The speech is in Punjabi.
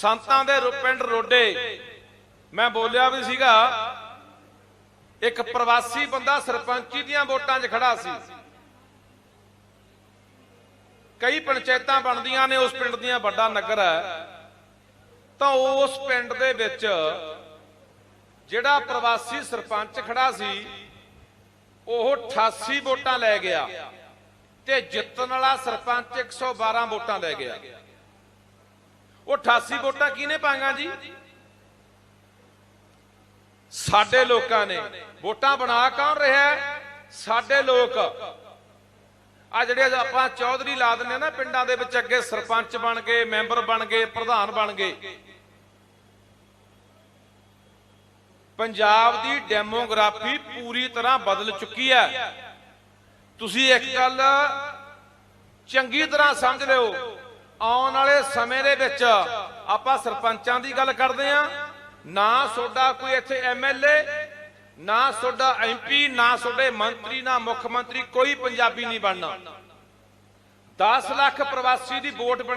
ਸੰਤਾਂ ਦੇ ਪਿੰਡ ਰੋਡੇ। ਮੈਂ ਬੋਲਿਆ ਵੀ ਸੀਗਾ, ਇੱਕ ਪ੍ਰਵਾਸੀ ਬੰਦਾ ਸਰਪੰਚੀ ਦੀਆਂ ਵੋਟਾਂ 'ਚ ਖੜਾ ਸੀ। ਕਈ ਪੰਚਾਇਤਾਂ ਬਣਦੀਆਂ ਨੇ, ਉਸ ਪਿੰਡ ਦੀਆਂ ਵੱਡਾ ਨਗਰ ਹੈ। ਤਾਂ ਉਸ ਪਿੰਡ ਦੇ ਵਿੱਚ ਜਿਹੜਾ ਪ੍ਰਵਾਸੀ ਸਰਪੰਚ ਖੜਾ ਸੀ, ਉਹ 88 ਵੋਟਾਂ ਲੈ ਗਿਆ ਤੇ ਜਿੱਤਣ ਵਾਲਾ ਸਰਪੰਚ 112 ਵੋਟਾਂ ਲੈ ਗਿਆ। ਉਹ 88 ਵੋਟਾਂ ਕਿਹਨੇ ਪਾਈਆਂ ਜੀ? ਸਾਡੇ ਲੋਕਾਂ ਨੇ। ਵੋਟਾਂ ਬਣਾ ਕੌਣ ਰਿਹਾ? ਸਾਡੇ ਲੋਕ। ਆ ਜਿਹੜੇ ਆਪਾਂ ਚੌਧਰੀ ਲਾ ਦਿੰਦੇ ਆ ਨਾ ਪਿੰਡਾਂ ਦੇ ਵਿੱਚ ਅੱਗੇ ਸਰਪੰਚ ਬਣ ਗਏ, ਮੈਂਬਰ ਬਣ ਗਏ, ਪ੍ਰਧਾਨ ਬਣ ਗਏ। ਪੰਜਾਬ ਦੀ ਡੈਮੋਗ੍ਰਾਫੀ ਪੂਰੀ ਤਰ੍ਹਾਂ ਬਦਲ ਚੁੱਕੀ ਹੈ। ਤੁਸੀਂ ਇੱਕ ਗੱਲ ਚੰਗੀ ਤਰ੍ਹਾਂ ਸਮਝ ਲਿਓ। ਆਉਣ ਵਾਲੇ ਸਮੇਂ ਦੇ ਵਿੱਚ ਆਪਾਂ ਸਰਪੰਚਾਂ ਦੀ ਗੱਲ ਕਰਦੇ ਆ ਨਾ ਤੁਹਾਡਾ ਕੋਈ ਇੱਥੇ ਐਮਐਲਏ ਨਾ ਤੁਹਾਡਾ ਐਮਪੀ ਨਾ ਤੁਹਾਡੇ ਮੰਤਰੀ, ਨਾ ਮੁੱਖ ਮੰਤਰੀ, ਕੋਈ ਪੰਜਾਬੀ ਨਹੀਂ ਬਣਨਾ। 10 ਲੱਖ ਪ੍ਰਵਾਸੀ ਦੀ ਵੋਟ ਬਣੀ